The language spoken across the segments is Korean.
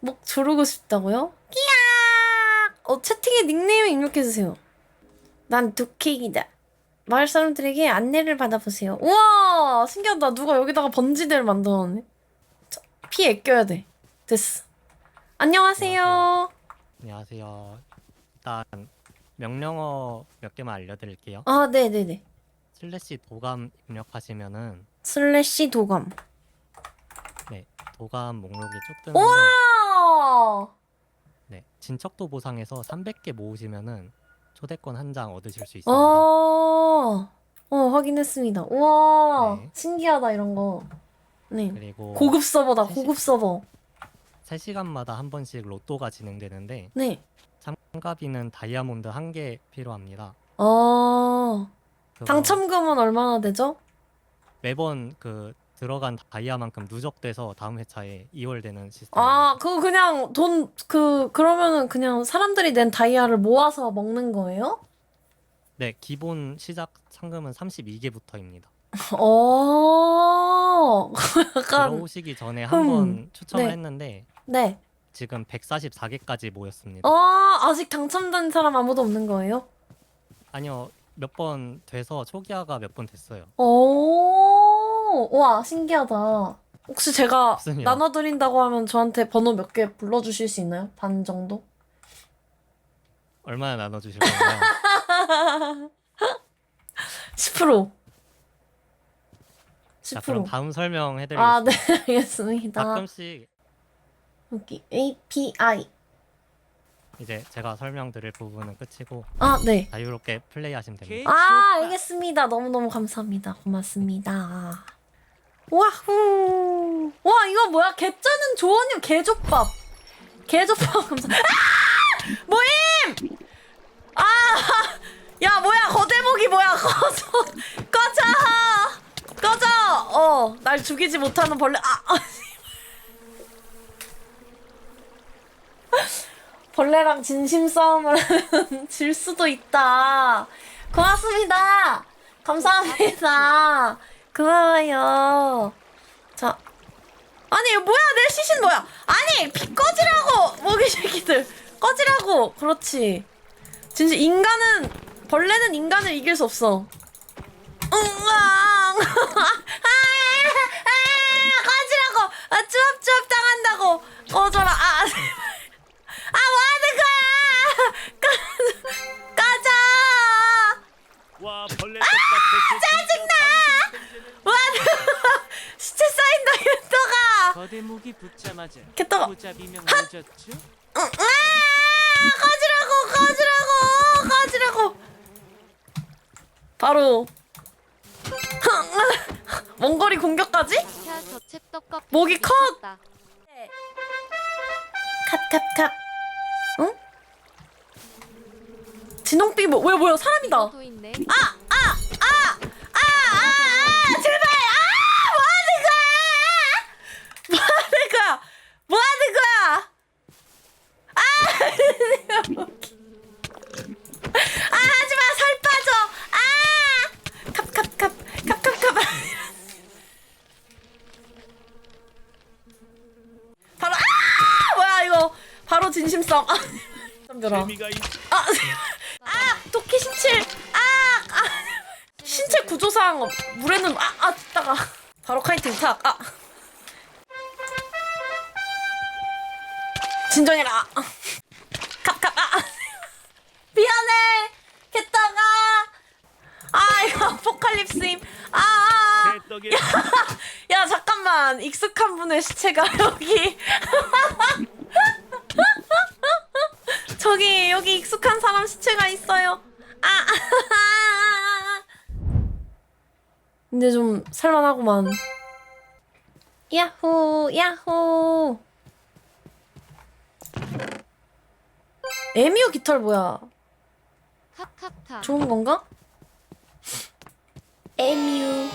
목 조르고 싶다고요? 끼야! 어, 채팅에 닉네임 입력해주세요. 난 두케이다. 마을 사람들에게 안내를 받아보세요. 우와! 신기하다. 누가 여기다가 번지대를 만들어놨네. 자, 피 아껴야 돼. 됐어. 안녕하세요. 안녕하세요. 일단 명령어 몇 개만 알려드릴게요. 아, 네네네. 슬래시 도감 입력하시면은 슬래시 도감. 네 도감 목록이 쭉 뜨는데 우와! 네 진척도 보상에서 300개 모으시면은 초대권 한 장 얻으실 수 있습니다. 어, 어, 확인했습니다. 우와! 네. 신기하다, 이런 거. 네. 그리고 고급 서버다, 사실- 고급 서버. 3시간마다 한 번씩 로또가 진행되는데 네. 참가비는 다이아몬드 한 개 필요합니다. 어, 그거 당첨금은 얼마나 되죠? 매번 그 들어간 다이아만큼 누적돼서 다음 회차에 이월되는 시스템입니다. 아, 그거 그냥 돈, 그, 그러면은 그냥 사람들이 낸 다이아를 모아서 먹는 거예요? 네 기본 시작 상금은 32개부터입니다. 어, 약간, 들어오시기 전에 흠, 한번 추첨을 네. 했는데 네. 지금 144개까지 모였습니다. 어, 아직 당첨된 사람 아무도 없는 거예요? 아니요 몇 번 돼서 초기화가 몇 번 됐어요. 오, 와, 신기하다. 혹시 제가 없습니다. 나눠드린다고 하면 저한테 번호 몇 개 불러주실 수 있나요? 반 정도? 얼마나 나눠주실 건가요? 10%. 10%. 자 그럼 다음 설명해드리겠습니다. 아, 네, 알겠습니다. 가끔씩 여기 API. 이제 제가 설명드릴 부분은 끝이고 아, 네. 자유롭게 플레이하시면 됩니다. 아, 알겠습니다. 너무너무 감사합니다. 고맙습니다. 와후. 와, 이거 뭐야? 개쩌는 조언님 개족밥. 개족밥 감사. 아! 모임! 아! 야, 뭐야? 거대목이 뭐야? 꺼져. 꺼져. 꺼져. 어, 날 죽이지 못하는 벌레. 아. 아. 벌레랑 진심 싸움을 질 수도 있다. 고맙습니다. 감사합니다. 고마워요. 자. 아니, 뭐야? 내 시신 뭐야? 아니, 피 꺼지라고! 모기 새끼들. 꺼지라고! 그렇지. 진짜 인간은, 벌레는 인간을 이길 수 없어. 응앙! 아, 아, 꺼지라고! 아, 쭈압쭈압 당한다고! 꺼져라. 아, 아, 뭐 하는 거야! 꺼, 꺼져! 와 벌레 똑같아 짜증나 뭐 하는 거야! 시체 쌓인다, 개떡아! 거대 목이 붙자마자 개떡아! 응, 아! 꺼지라고! 꺼지라고! 꺼지라고! 바로. 원거리 공격까지? 목이 컷! 미쳤다. 캅캅캅. 응? 진홍빛 뭐, 왜 뭐야 사람이다. 이것도 있네. 아, 아, 아, 아, 아, 아, 제발, 아, 뭐 하는 거야? 뭐 하는 거야? 뭐 하는 거야? 아, 아, 하지 마, 살 빠져. 아, 캅캅캅, 캅캅캅. 바로 아, 뭐야 이거? 바로 진심성. 아. 재미가 있 아, 아, 도끼 신체. 아, 아. 신체 구조상 물에는 아, 아, 따가 바로 카이팅 탁. 아. 진정해라. 아. 갑갑. 아. 미안해. 개따가. 아, 이거 아포칼립스임. 아, 아. 개떡에 야, 잠깐만. 익숙한 분의 시체가 여기. 저기, 여기 익숙한 사람 시체가 있어요. 아, 근데 좀 살만하구만. 야호, 야호. 에미오 깃털 뭐야? 좋은 건가? 에미오.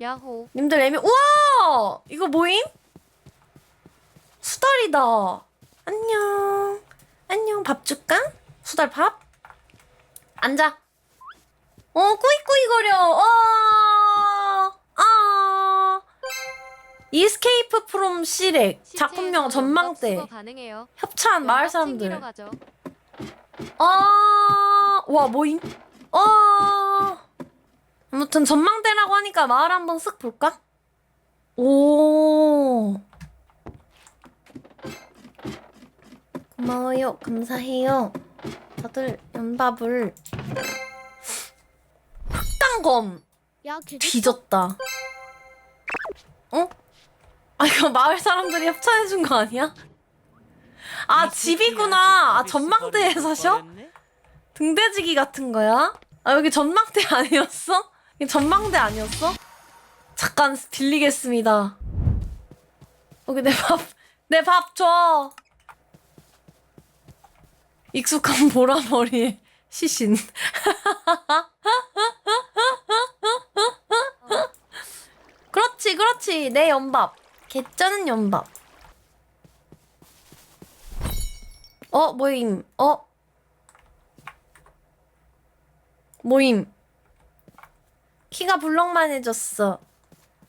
야호. 님들 에미 우와 이거 뭐임? 수달이다 안녕 안녕 밥 줄까? 수달 밥? 앉아 어 꾸이꾸이 거려 어, 어. 이스케이프 프롬 시렉 작품명 전망대 가능해요. 협찬 마을 연락 사람들. 아, 와, 뭐임? 어. 아무튼 전망대라고 하니까 마을 한번 쓱 볼까? 오. 고마워요. 감사해요. 다들 연밥을 야, 걔 뒤졌다. 어? 아 이거 마을 사람들이 협찬해준 거 아니야? 아 집이구나. 아 전망대에서 쉬어? 등대지기 같은 거야? 아 여기 전망대 아니었어? 전망대 아니었어? 잠깐 빌리겠습니다. 여기 내 밥, 내 밥 줘. 익숙한 보라머리에 시신. 그렇지, 그렇지. 내 연밥. 개쩌는 연밥. 어, 모임. 어? 모임. 키가 불렁만 해졌어.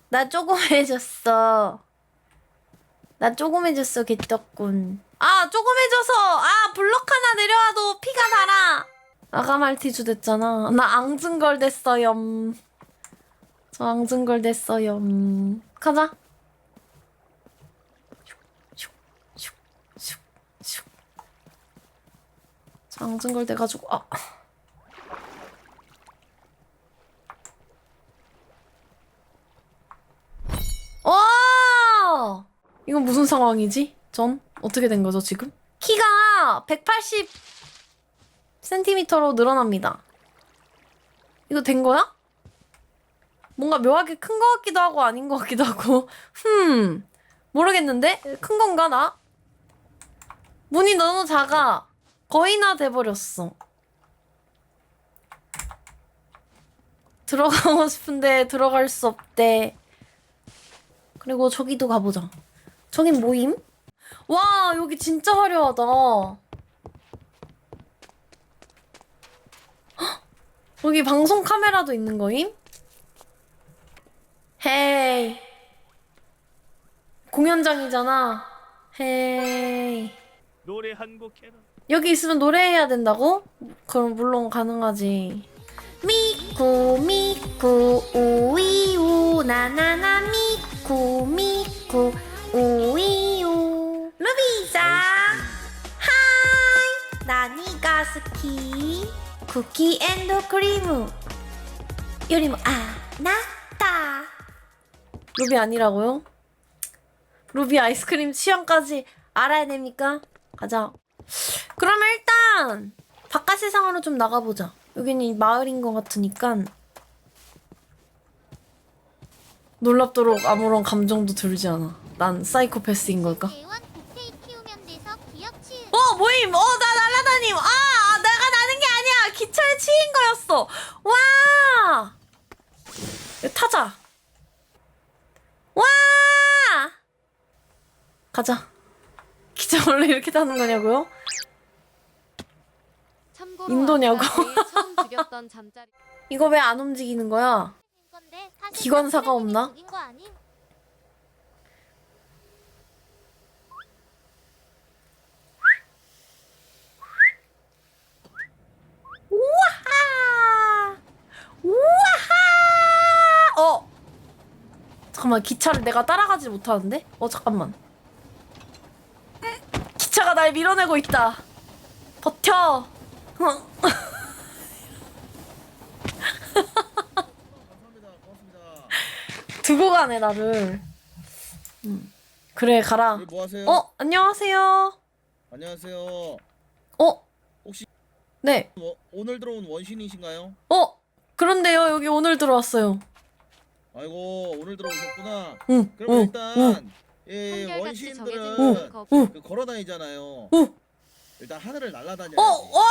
나 조그매졌어. 나 조그매졌어, 개떡군. 아, 조그매져서! 아, 블럭 하나 내려와도 피가 달아! 아가 말티주 됐잖아. 나 앙증걸 됐어요. 저 앙증걸 됐어요. 가자. 저 앙증걸 돼가지고, 아. 와! 이건 무슨 상황이지? 전 어떻게 된 거죠, 지금? 키가 180cm로 늘어납니다. 이거 된 거야? 뭔가 묘하게 큰 거 같기도 하고 아닌 거 같기도 하고. 흠. 모르겠는데? 큰 건가, 나? 문이 너무 작아. 거의나 돼버렸어. 들어가고 싶은데 들어갈 수 없대. 그리고 저기도 가보자. 저긴 모임? 와, 여기 진짜 화려하다. 헉! 여기 방송 카메라도 있는 거임? 헤이. 공연장이잖아. 헤이. 노래 한 곡 해라. 여기 있으면 노래해야 된다고? 그럼 물론 가능하지. 미쿠 미쿠 우이우 나나나 미쿠 미쿠 우이우 루비자 하이 나니가 스키 쿠키 앤드 크리무 요리 뭐 아나타 루비 아니라고요? 루비 아이스크림 취향까지 알아야 됩니까? 가자. 그러면 일단 바깥 세상으로 좀 나가보자. 여기는 마을인 것 같으니까 놀랍도록 아무런 감정도 들지 않아. 난 사이코패스인 걸까? 어 모임 어 나 날라다님 아 아, 내가 나는 게 아니야 기차에 치인 거였어 와 타자 와 가자 기차 원래 이렇게 타는 거냐고요? 인도냐고. 이거 왜 안 움직이는 거야? 기관사가 선생님이 없나? 죽인 거 아님? 우와하! 우와하! 어! 잠깐만, 기차를 내가 따라가지 못하는데? 어, 잠깐만. 기차가 날 밀어내고 있다. 버텨! 어. 두고 가네, 나를. 음. 그래, 가라. 뭐 하세요? 어, 안녕하세요. 안녕하세요. 어? 혹시- 네. 뭐, 오늘 들어온 원신이신가요? 어? 그런데요, 여기 오늘 들어왔어요. 아이고 오늘 들어오셨구나. 응, 그러면 응, 일단 응. 예, 한결같이 정해진 원신들은 응. 그 걸어 다니잖아요. 응. 일단 하늘을 날아다녀요. 어, 와!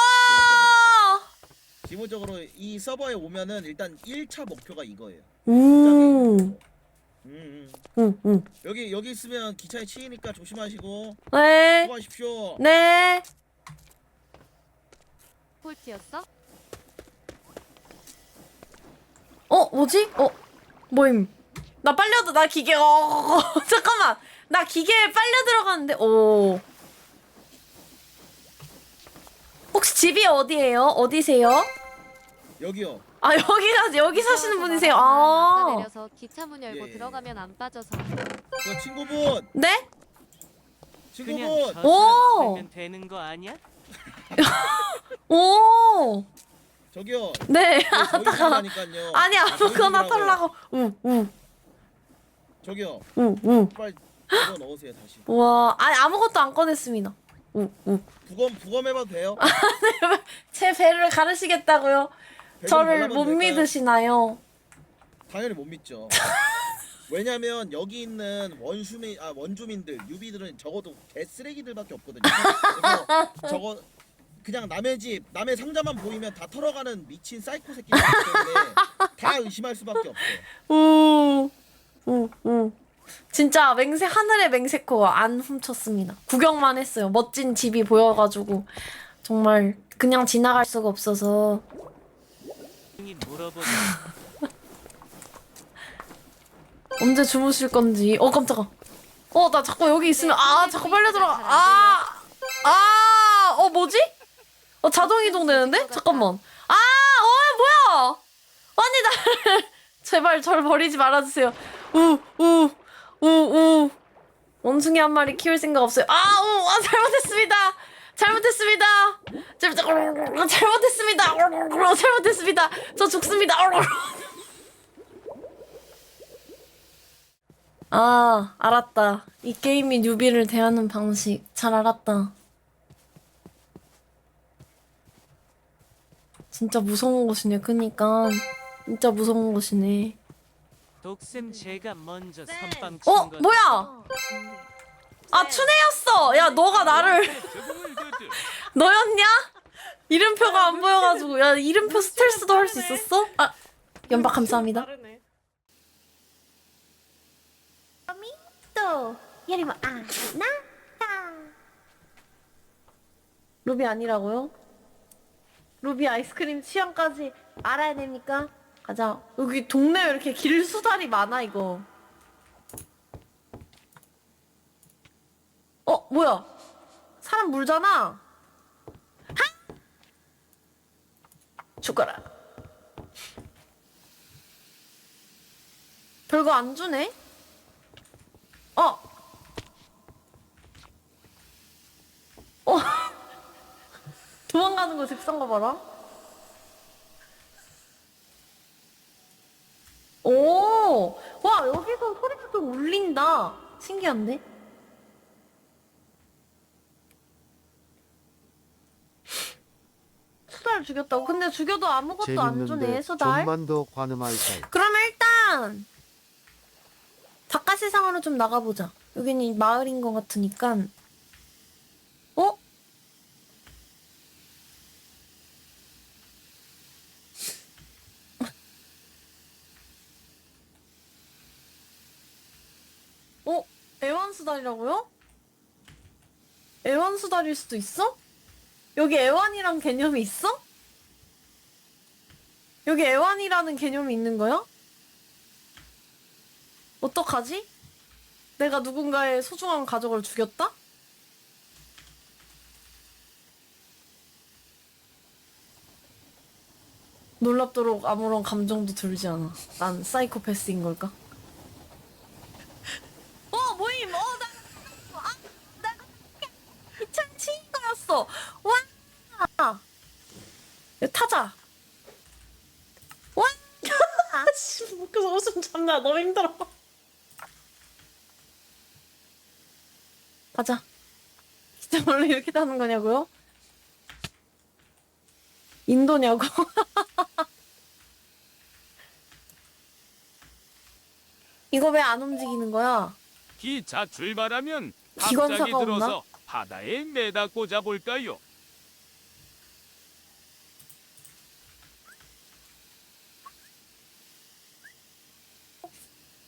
기본적으로 이 서버에 오면은 일단 1차 목표가 이거예요. 음, 음, 음. 응, 응. 여기 여기 있으면 기차에 치이니까 조심하시고 네, 수고하십시오. 네. 폴트였어? 어, 뭐지? 어, 모임. 나 빨려 나 기계 어 잠깐만 나 기계에 빨려 들어가는데 오 혹시 집이 어디예요? 어디세요? 여기요. 아 여기가 여기 사시는 분이세요? 아 내려서 기차 문 열고 예, 예. 들어가면 안 빠져서. 그 친구분, 네? 친구분. 오! 면 되는 거 아니야? 오 저기요. 네. 저희 집이라니까요. 아니 아무거나. 털라고 우우 저기요. 우우 빨리 집어 넣으세요 다시. 와 아니 아무것도 안 꺼냈습니다 우우 부검 부검해봐도 돼요? 제 배를 가르시겠다고요? 저를 못 될까요? 믿으시나요? 당연히 못 믿죠. 왜냐면 여기 있는 원주민 아 원주민들 유비들은 적어도 개쓰레기들밖에 없거든요. 그래서 저거 그냥 남의 집 남의 상자만 보이면 다 털어가는 미친 사이코 새끼들 때문에 다 의심할 수밖에 없어요. 우우우 진짜 맹세 하늘의 맹세코 안 훔쳤습니다. 구경만 했어요. 멋진 집이 보여가지고 정말 그냥 지나갈 수가 없어서. 언제 주무실 건지. 어 깜짝아. 어 나 자꾸 여기 있으면 아 자꾸 빨려 들어가. 아. 아아어 뭐지? 어 자동 이동되는데? 잠깐만. 아 어 뭐야? 아니 나를 제발 절 버리지 말아주세요. 우 우 우 우 원숭이 한 마리 키울 생각 없어요. 아 우 아, 잘못했습니다. 잘못했습니다. 잘- 잘못했습니다. 잘못했습니다. 저 죽습니다. 아, 알았다. 이 게임이 뉴비를 대하는 방식. 잘 알았다. 진짜 무서운 곳이네, 그니까. 진짜 무서운 곳이네. 독쌤 제가 먼저 선빵 어, 친 거. 뭐야? 아, 춘혜였어! 야, 너가 나를, 제공을 거들. 너였냐? 이름표가 안 보여가지고. 야, 이름표 스텔스도 할 수 있었어? 아, 연박 감사합니다. とよりもあなた 루비 아니라고요? 루비 아이스크림 취향까지 알아야 됩니까? 가자. 여기 동네에 이렇게 길수다리 많아, 이거. 어, 뭐야? 사람 물잖아? 하! 죽어라. 별거 안 주네? 어! 어! 도망가는 거 즉선 거 봐라. 오! 와, 여기서 소리가 좀 울린다. 신기한데? 수달 죽였다고? 근데 죽여도 아무것도 안 주네, 재밌는데 수달. 좀만 더 관음할까요? 그러면 일단 바깥 세상으로 좀 나가보자. 여기는 마을인 것 같으니까. 어? 어? 애완 수달이라고요? 애완 수달일 수도 있어? 여기 애완이란 개념이 있어? 여기 애완이라는 개념이 있는 거야? 어떡하지? 내가 누군가의 소중한 가족을 죽였다? 놀랍도록 아무런 감정도 들지 않아. 난 사이코패스인 걸까? 어, 모임! 어, 나, 아, 나, 참 거였어! 와! 이거 타자! 와! 씨, 웃겨서 웃음 참나. 너무 힘들어. 가자. 진짜 원래 이렇게 타는 거냐고요? 인도냐고? 이거 왜 안 움직이는 거야? 기차 출발하면 기관사가 갑자기 없나? 들어서 바다에 매다 꽂아 볼까요?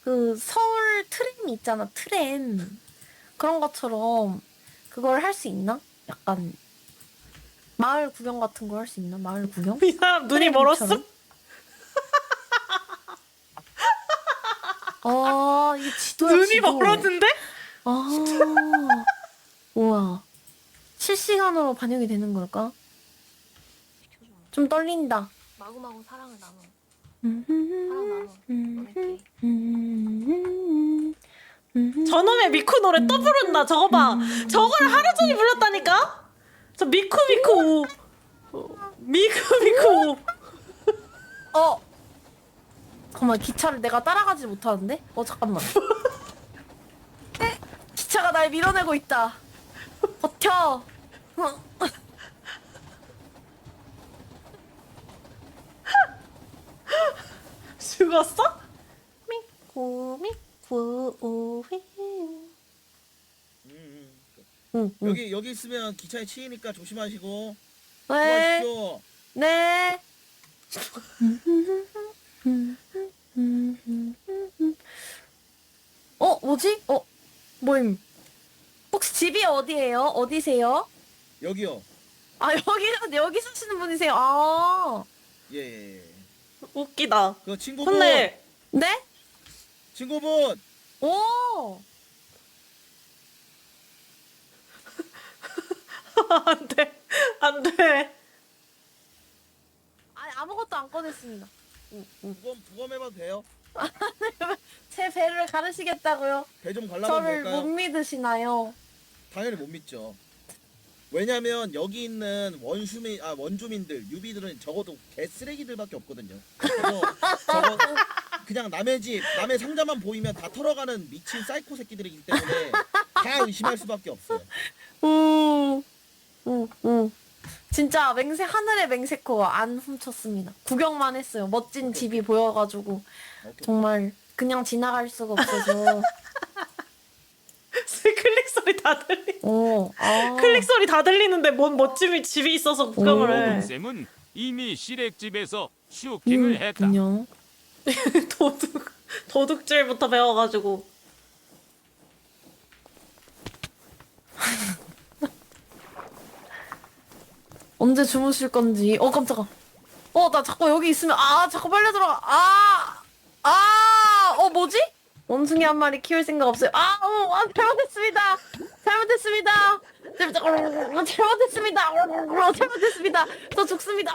그 서울 트램 있잖아, 트램. 그런 것처럼 그걸 할 수 있나? 약간 마을 구경 같은 거 할 수 있나? 마을 구경? 이 사람 눈이 멀었어? 아 이게 지도야 눈이 지도. 멀었는데? 아 뭐야 실시간으로 반영이 되는 걸까? 좀 떨린다. 마구마구 사랑을 나눠. 저놈의 미쿠 노래 또 부른다. 저거 봐. 저걸 하루 종일 불렀다니까? 저 미쿠 미쿠. 어, 미쿠 미쿠. 어 잠깐만 기차를 내가 따라가지 못하는데? 어 잠깐만. 기차가 날 밀어내고 있다. 버텨. 어. 죽었어? 미쿠 미쿠 오히. 음, 음. 응, 응. 여기 여기 있으면 기차에 치이니까 조심하시고 네. 도와주십시오. 네. 어, 뭐지? 어, 뭐임? 혹시 집이 어디예요? 어디세요? 여기요. 아, 여기, 여기 사시는 분이세요? 아, 예, 예. 예. 웃기다. 그 친구분. 근데 네? 친구분. 오! 안 돼. 안 돼. 아니, 아무것도 안 꺼냈습니다. 부검 부검해봐도 돼요? 제 배를 가르시겠다고요? 배 좀 갈라면 저를 될까요? 못 믿으시나요? 당연히 못 믿죠. 왜냐면 여기 있는 원주민 아 원주민들 유비들은 적어도 개 쓰레기들밖에 없거든요. 그래서 저거 그냥 남의 집 남의 상자만 보이면 다 털어가는 미친 사이코 새끼들이기 때문에 다 의심할 수밖에 없어요. 우, 우, 우. 진짜 맹세, 하늘의 맹세코 안 훔쳤습니다. 구경만 했어요. 멋진 집이 보여가지고. 오케이. 정말 그냥 지나갈 수가 없어서. 클릭 소리 다 들리. 오, 아. 클릭 소리 다 들리는데 뭔 멋짐이 집이 있어서 구경을 해. 쌤은 이미 시댁집에서 슈킹을 음, 했다. 안녕. 도둑 도둑질부터 배워가지고. 언제 주무실 건지. 어, 깜짝아. 어, 나 자꾸 여기 있으면, 아, 자꾸 빨려 들어가. 아, 아, 어, 뭐지? 원숭이 한 마리 키울 생각 없어요. 아, 어, 아, 잘못했습니다. 잘못했습니다. 잘못- 잘못했습니다. 잘못했습니다. 저 죽습니다.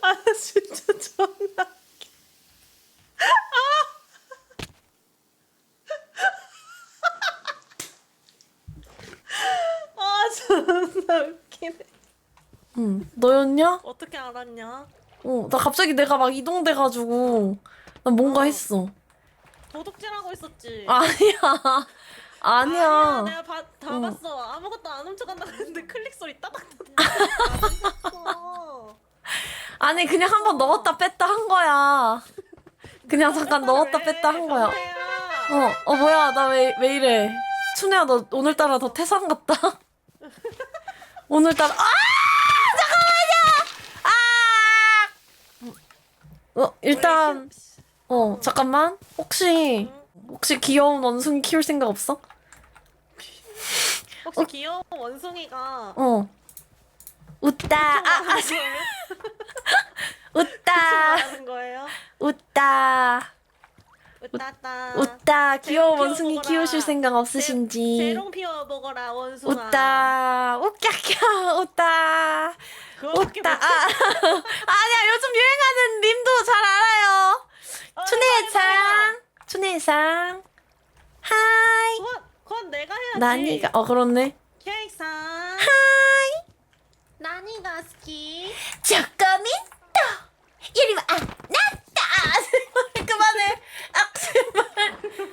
아 진짜 존나. 아, 아 존나 웃기네. 응, 너였냐? 어떻게 알았냐? 어, 나 갑자기 내가 막 이동돼가지고, 나 뭔가 어. 했어. 도둑질하고 있었지. 아니야. 아니야. 내가 봐, 다 어. 봤어. 아무것도 안 훔쳐간다 했는데 클릭 소리 따닥 따닥. 아니, 그냥 한 번 넣었다 뺐다 한 거야. 그냥 잠깐 넣었다 뺐다 한 거야. 어, 어, 뭐야. 나 왜, 왜 이래. 춘혜야, 너 오늘따라 더 태산 같다. 오늘따라, 아! 잠깐만요! 아! 어, 일단, 어, 잠깐만. 혹시, 혹시 귀여운 원숭이 키울 생각 없어? 혹시 귀여운 원숭이가 어. 웃다, 아, 아, 웃다, 말하는 거예요? 웃다, 웃다다. 웃다. 귀여운 원숭이 피워보거라. 키우실 생각 없으신지. 재롱 피워 먹어라 원숭아. 웃다, 웃겨겨, 웃다. 그거밖에 웃다. 아, 아니야, 요즘 유행하는. 어, 춘혜상, 춘혜상. 하이. 그건, 그건 내가 해야지. 나니가, 어, 그렇네. 케이크상. 하이. 나니가 스키. 조금이 또 이리 와. 아, 나다. 그만해. 악시발.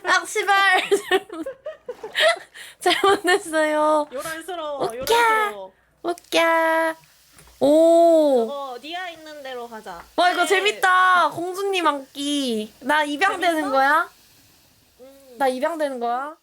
악시발. 잘못했어요. 요란스러워. 웃겨. 요란스러워. 웃겨. 오. 저거 니아 있는 대로 가자. 와 이거 네. 재밌다. 공주님 안기. 나 입양되는 재밌어? 거야? 음. 나 입양되는 거야?